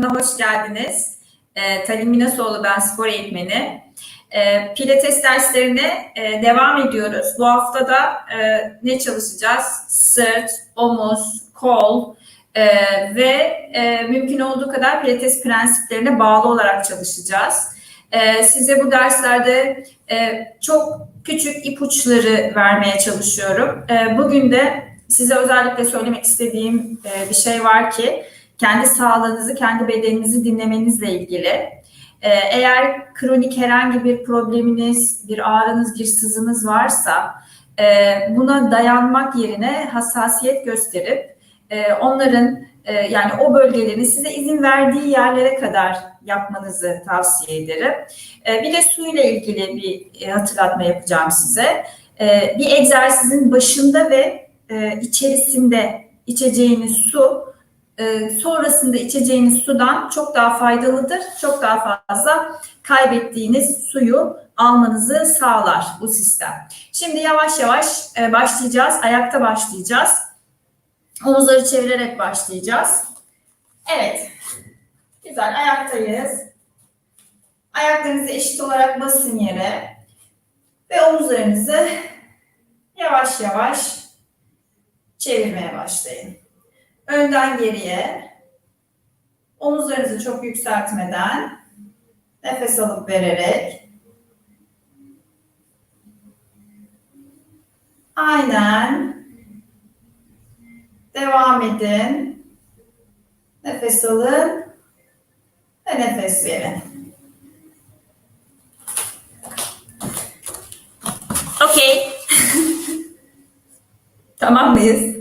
kanalına hoş geldiniz. E, Talim Minasoğlu ben spor eğitmeni. E, Pilates derslerine e, devam ediyoruz. Bu hafta da e, ne çalışacağız? Sırt, omuz, kol e, ve e, mümkün olduğu kadar Pilates prensiplerine bağlı olarak çalışacağız. E, size bu derslerde e, çok küçük ipuçları vermeye çalışıyorum. E, bugün de size özellikle söylemek istediğim e, bir şey var ki kendi sağlığınızı, kendi bedeninizi dinlemenizle ilgili. Ee, eğer kronik herhangi bir probleminiz, bir ağrınız, bir sızınız varsa e, buna dayanmak yerine hassasiyet gösterip e, onların e, yani o bölgelerin size izin verdiği yerlere kadar yapmanızı tavsiye ederim. Bir de su ile ilgili bir hatırlatma yapacağım size. Bir egzersizin başında ve içerisinde içeceğiniz su e, sonrasında içeceğiniz sudan çok daha faydalıdır. Çok daha fazla kaybettiğiniz suyu almanızı sağlar bu sistem. Şimdi yavaş yavaş e, başlayacağız. Ayakta başlayacağız. Omuzları çevirerek başlayacağız. Evet. Güzel ayaktayız. Ayaklarınızı eşit olarak basın yere ve omuzlarınızı yavaş yavaş çevirmeye başlayın. Önden geriye omuzlarınızı çok yükseltmeden nefes alıp vererek aynen devam edin. Nefes alın ve nefes verin. Okey. tamam mıyız?